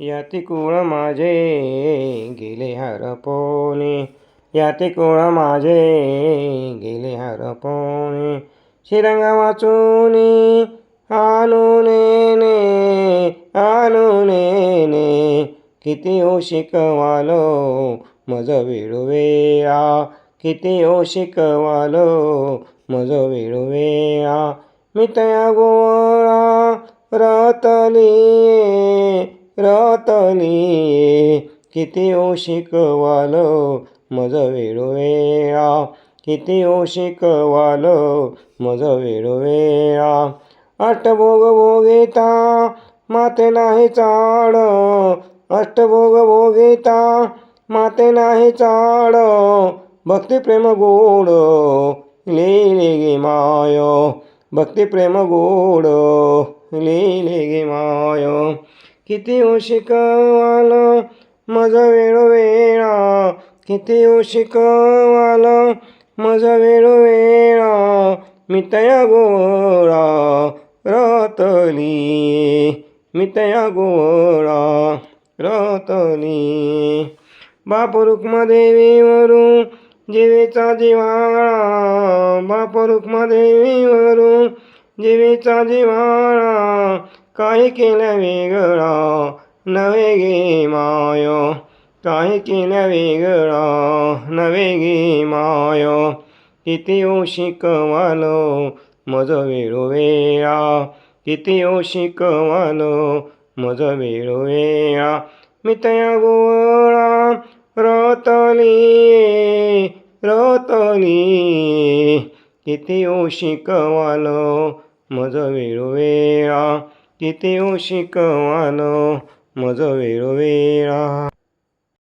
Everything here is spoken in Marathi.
याती कुळ माझे? गेले हरपोने याती कुळ माझे? गेले हरपोने शिरंगा वाचून आणून ने आणून ने किती ओ शिकवालो मज वेळोवेळा. किती ओ शिकवालो मज वेळोवेळा. मी तया गोळा रतली रतली किती ओ शिकवालो मज वेळोवेळा किती ओ शिकवालो मज वेळोवेळा अष्टभोग भोगिता माते नाही चाड. अष्टभोग भोगिता माते नाही चाड. भक्ती प्रेम गोड लिहिले गे माय. भक्ती प्रेम गोड लिहिले गे माय. किती उशिकवाला शिकवाल मज वेळोवेळा? किती ओ शिकवाल मज वेळोवेळा? मितया गोळा रतली मितया गोळा रतली. बाप रुक्मदेवीवरून जीवेचा जिव्हाळा बाप रुक्मदेवीवरून जीवेचा जिवाळा काय केलं वेगळा नवे गे मायो. काय केलं वेगळा नवे गे मायो. किती ओ शिकवालो मज वेळोवेळा किती ओ शिकवालो मज वेळोवेळा मितया गोळा रतली रतली. किती ओ शिकवालो मज वेळोवेळा किती ओ शिकवालो मज वेळोवेळा